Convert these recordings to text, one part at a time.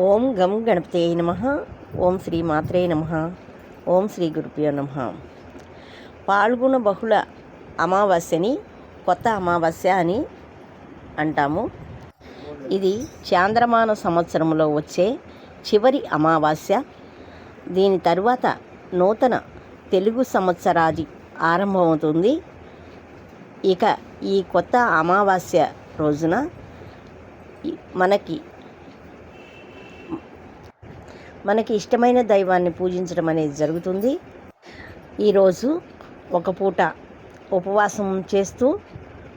ఓం గం గణపతే నమ. ఓం శ్రీ మాత్రే నమ. ఓం శ్రీ గురుభ్యో నమ. పాల్గొన బహుళ అమావాస్యని కొత్త అమావాస్య అని అంటాము. ఇది చాంద్రమాన సంవత్సరంలో వచ్చే చివరి అమావాస్య. దీని తరువాత నూతన తెలుగు సంవత్సరాది ఆరంభమవుతుంది. ఇక ఈ కొత్త అమావాస్య రోజున మనకి మనకి ఇష్టమైన దైవాన్ని పూజించడం అనేది జరుగుతుంది. ఈరోజు ఒక పూట ఉపవాసం చేస్తూ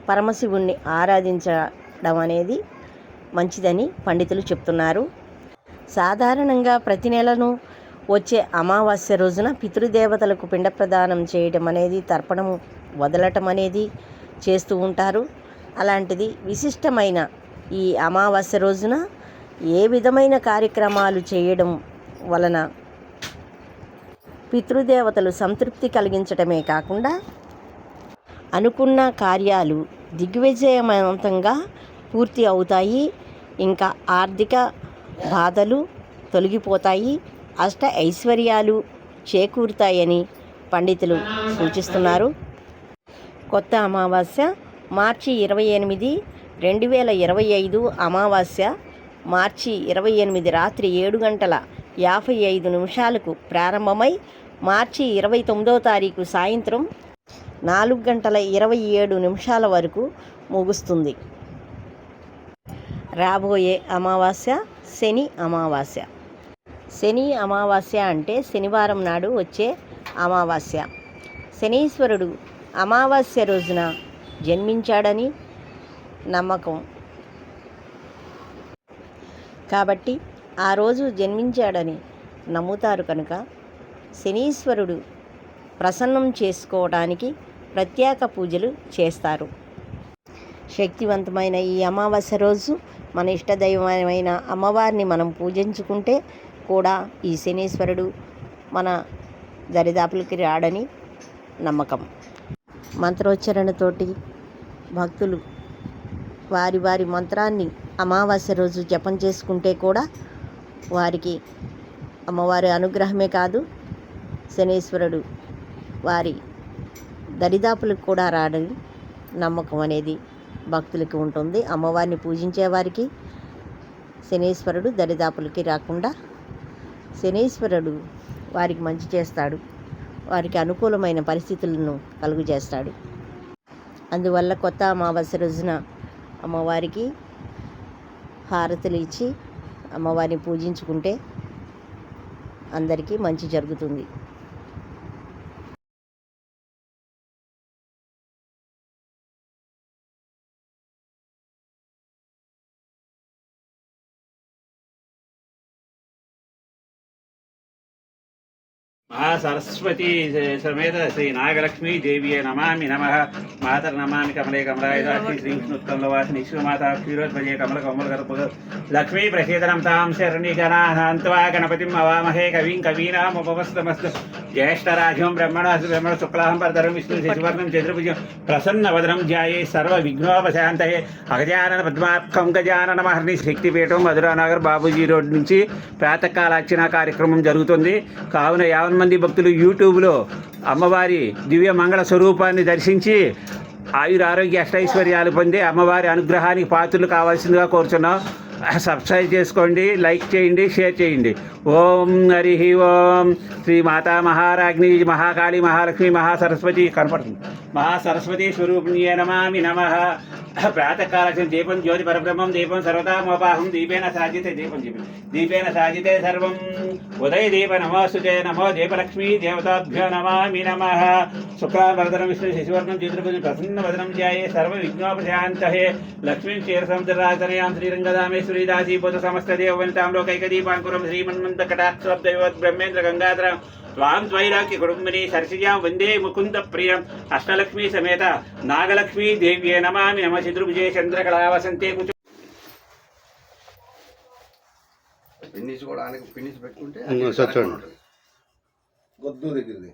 పరమశివుణ్ణి ఆరాధించడం అనేది మంచిదని పండితులు చెప్తున్నారు. సాధారణంగా ప్రతి నెలను వచ్చే అమావాస్య రోజున పితృదేవతలకు పిండ ప్రదానం చేయడం అనేది తర్పణం వదలటం అనేది చేస్తూ ఉంటారు. అలాంటిది విశిష్టమైన ఈ అమావాస్య రోజున ఏ విధమైన కార్యక్రమాలు చేయడం వలన పితృదేవతలు సంతృప్తి కలిగించటమే కాకుండా అనుకున్న కార్యాలు దిగ్విజయవంతంగా పూర్తి అవుతాయి. ఇంకా ఆర్థిక బాధలు తొలగిపోతాయి. అష్ట ఐశ్వర్యాలు చేకూరుతాయని పండితులు సూచిస్తున్నారు. కొత్త అమావాస్య మార్చి ఇరవై ఎనిమిది రెండు వేల ఇరవై ఐదు అమావాస్య మార్చి ఇరవై ఎనిమిది రాత్రి ఏడు గంటల యాభై ఐదు నిమిషాలకు ప్రారంభమై మార్చి ఇరవై తొమ్మిదో తారీఖు సాయంత్రం నాలుగు గంటల ఇరవై ఏడు నిమిషాల వరకు ముగుస్తుంది. రాబోయే అమావాస్య శని అమావాస్య. శని అమావాస్య అంటే శనివారం నాడు వచ్చే అమావాస్య. శనీశ్వరుడు అమావాస్య రోజున జన్మించాడని నమ్మకం. కాబట్టి ఆ రోజు జన్మించాడని నమ్ముతారు కనుక శనీశ్వరుడు ప్రసన్నం చేసుకోవడానికి ప్రత్యేక పూజలు చేస్తారు. శక్తివంతమైన ఈ అమావాస్య రోజు మన ఇష్టదైవమైన అమ్మవారిని మనం పూజించుకుంటే కూడా ఈ శనీశ్వరుడు మన దరిదాపులకి రాడని నమ్మకం. మంత్రోచ్చరణతోటి భక్తులు వారి వారి మంత్రాన్ని అమావాస్య రోజు జపం చేసుకుంటే కూడా వారికి అమ్మవారి అనుగ్రహమే కాదు శనీశ్వరుడు వారి దరిదాపులకు కూడా రాడని నమ్మకం అనేది భక్తులకి ఉంటుంది. అమ్మవారిని పూజించే వారికి శనీశ్వరుడు దరిదాపులకి రాకుండా శనీశ్వరుడు వారికి మంచి చేస్తాడు. వారికి అనుకూలమైన పరిస్థితులను కలుగు చేస్తాడు. అందువల్ల కొత్త అమావాస్య రోజున అమ్మవారికి హారతులు ఇచ్చి అమ్మవారిని పూజించుకుంటే అందరికీ మంచి జరుగుతుంది. మహాసరస్వతీ సమేత శ్రీ నాగలక్ష్మీ దేవియే నమామి నమ. మాతర నమామి కమలే కమలాయుధాక్షి శ్రీకృష్ణోత్కంలో వాసిని. విశ్వమాత క్షీరోద్వజే కమల కమల లక్ష్మీ ప్రహేదనం తాం శరణి గణానాంత్వా గణపతిం అవామహే. కవిం కవీనాముపవస్తమస్తు. జ్యేష్ఠరాజం బ్రహ్మణాసు బ్రహ్మణ శుక్లాహం పరతరం విష్ణు శశివర్ణం చతుర్భుజం ప్రసన్న వదనం ధ్యాయే సర్వ విఘ్నోపశాంతయే అగజానన పద్మార్కం మహర్ణి మహర్ని శక్తిపీఠం మధురానగర్ బాబూజీ రోడ్ నుంచి ప్రాతకాల అర్చన కార్యక్రమం జరుగుతుంది. కావున యావన్ మంది భక్తులు యూట్యూబ్లో అమ్మవారి దివ్య మంగళ స్వరూపాన్ని దర్శించి ఆయుర ఆరోగ్య అష్టైశ్వర్యాలు పొంది అమ్మవారి అనుగ్రహానికి పాత్రలు కావాల్సిందిగా కోరుచున్నాం. సబ్స్క్రైబ్ చేసుకోండి లైక్ చేయండి షేర్ చేయండి. ఓం హరి ఓం. శ్రీ మాతా మహారాజ్ని మహాకాళి మహాలక్ష్మి మహాసరస్వతి కనపడుతుంది. మహాసరస్వతి స్వరూపిణ్యే నమామి నమ. ప్రాతకాలక్షణ దీపం జ్యోతి పరబ్రహ్మం దీపం సర్వతామోపాహం దీపేన సాధ్యతే దీపం దీపం. దీపేన సాధ్యతే సర్వం. ఉదయ దీప నమోస్తుతే నమో దీపలక్ష్మీ దేవతాభ్యో నమామి నమ. శుక్లావరదనం విష్ణు శశివర్ణం చిత్రపతి ప్రసన్న వదనం ధ్యాయే. సర్వ విఘ్నోపశాంతహే లక్ష్మీం క్షీరసముద్రరాజనయాం శ్రీరంగదామే దాసీభూత సమస్త దేవవనితాం లోకైకదీపాంకురం శ్రీమన్మంత కటాక్షబ్దైవత్ బ్రహ్మేంద్ర గంగాధరం త్వాం త్వైరాక్య కుటుంబిని సరసిజాం వందే ముకుంద ప్రియం అష్టలక్ష్మీ సమేత నాగలక్ష్మీ దేవ్యే నమామి నమ చతుర్భుజే చంద్రకళావసంతే కుచ పిన్నిస్ కూడా ఆయనకు పిన్నిస్ పెట్టుకుంటే. గొద్దు దగ్గరది.